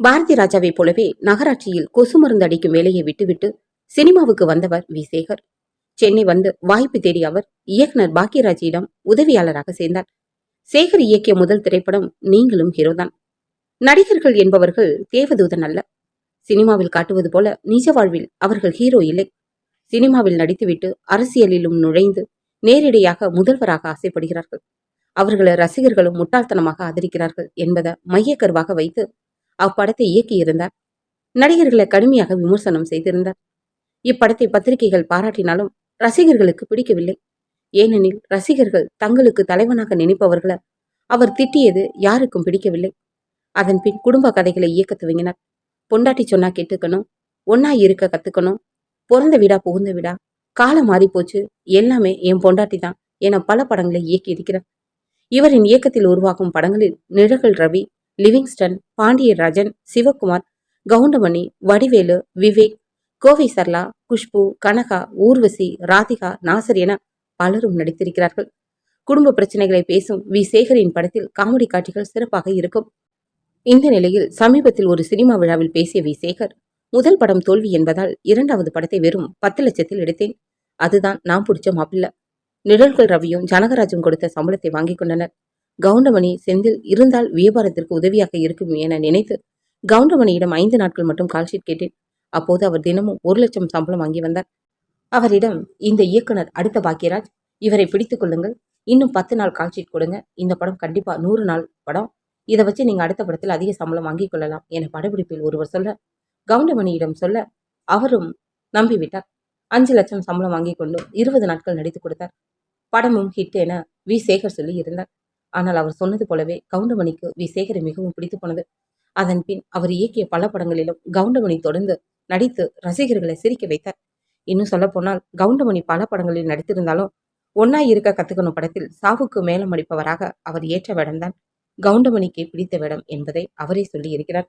பாரதி ராஜாவைப் போலவே நகராட்சியில் கொசு மருந்து அடிக்கும் வேலையை விட்டுவிட்டு சினிமாவுக்கு வந்தவர் வி சேகர் சென்னை வந்து வாய்ப்பு தேடி அவர் இயக்குனர் பாக்கியராஜிடம் உதவியாளராக சேர்ந்தார். சேகர் இயக்கிய முதல் திரைப்படம் நீங்களும் ஹீரோதான் நடிகர்கள் என்பவர்கள் தேவதூதன் அல்ல. சினிமாவில் காட்டுவது போல நிஜ வாழ்வில் அவர்கள் ஹீரோ இல்லை. சினிமாவில் நடித்துவிட்டு அரசியலிலும் நுழைந்து நேரடியாக முதல்வராக ஆசைப்படுகிறார்கள். அவர்களை ரசிகர்களும் முட்டாள்தனமாக ஆதரிக்கிறார்கள் என்பதை மையக்கருவாக வைத்து அப்படத்தை இயக்கியிருந்தார். நடிகர்களை கடுமையாக விமர்சனம் செய்திருந்தார். இப்படத்தை பத்திரிகைகள் பாராட்டினாலும் ரசிகர்களுக்கு பிடிக்கவில்லை. ஏனெனில் ரசிகர்கள் தங்களுக்கு தலைவனாக நினைப்பவர்களை அவர் திட்டியது யாருக்கும் பிடிக்கவில்லை. அதன் பின் குடும்ப கதைகளை இயக்க துவங்கினார். பொண்டாட்டி சொன்னா கேட்டுக்கணும் ஒன்னா இருக்க கத்துக்கணும் பிறந்த வீடா புகுந்த வீடா காலம் மாறி போச்சு எல்லாமே என் பொண்டாட்டி தான் என பல படங்களை இயக்கி இருக்கிறார் இவரின் இயக்கத்தில் உருவாகும் படங்களில் நிழகல் ரவி லிவிங்ஸ்டன் பாண்டியராஜன் சிவகுமார் கவுண்டமணி வடிவேலு விவேக் கோவை சர்லா குஷ்பு கனகா ஊர்வசி ராதிகா நாசர் என பலரும் நடித்திருக்கிறார்கள். குடும்ப பிரச்சனைகளை பேசும் வி. சேகரின் படத்தில் காமெடி காட்சிகள் சிறப்பாக இருக்கும். இந்த நிலையில் சமீபத்தில் ஒரு சினிமா விழாவில் பேசிய வி. சேகர் முதல் படம் தோல்வி என்பதால் இரண்டாவது படத்தை வெறும் பத்து லட்சத்தில் எடுத்தேன். அதுதான் நான் பிடிச்ச மாப்பிள்ள. நிழல்கள் ரவியும் ஜனகராஜும் கொடுத்த சம்பளத்தை வாங்கிக் கொண்டனர். கவுண்டமணி செந்தில் இருந்தால் வியாபாரத்திற்கு உதவியாக இருக்கும் என நினைத்து கவுண்டமணியிடம் ஐந்து நாட்கள் மட்டும் கால்ஷீட் கேட்டேன். அப்போது அவர் தினமும் ஒரு லட்சம் சம்பளம் வாங்கி வந்தார். அவரிடம் இந்த இயக்குனர் அடுத்த பாக்கியராஜ் இவரை பிடித்துக் கொள்ளுங்கள். இன்னும் பத்து நாள் கால்ஷீட் கொடுங்க. இந்த படம் கண்டிப்பா நூறு நாள் படம். இதை வச்சு நீங்க அடுத்த படத்தில் அதிக சம்பளம் வாங்கிக் கொள்ளலாம் என படப்பிடிப்பில் ஒருவர் சொல்ல கவுண்டமணியிடம் சொல்ல அவரும் நம்பிவிட்டார். அஞ்சு லட்சம் சம்பளம் வாங்கிக் கொண்டு இருபது நாட்கள் நடித்து கொடுத்தார். படமும் ஹிட் என வி. சேகர் சொல்லி இருந்தார் ஆனால் அவர் சொன்னது போலவே கவுண்டமணிக்கு வி சேகரை மிகவும் பிடித்து போனது. அதன் பின் அவர் இயக்கிய பல படங்களிலும் கவுண்டமணி தொடர்ந்து நடித்து ரசிகர்களை சிரிக்க வைத்தார். இன்னும் சொல்லப்போனால் கவுண்டமணி பல படங்களில் நடித்திருந்தாலும் ஒன்னாய் இருக்க கத்துக்கணும் படத்தில் சாவுக்கு மேலம் அடிப்பவராக அவர் ஏற்ற வேடம்தான் கவுண்டமணிக்கு பிடித்த வேடம் என்பதை அவரே சொல்லி இருக்கிறார்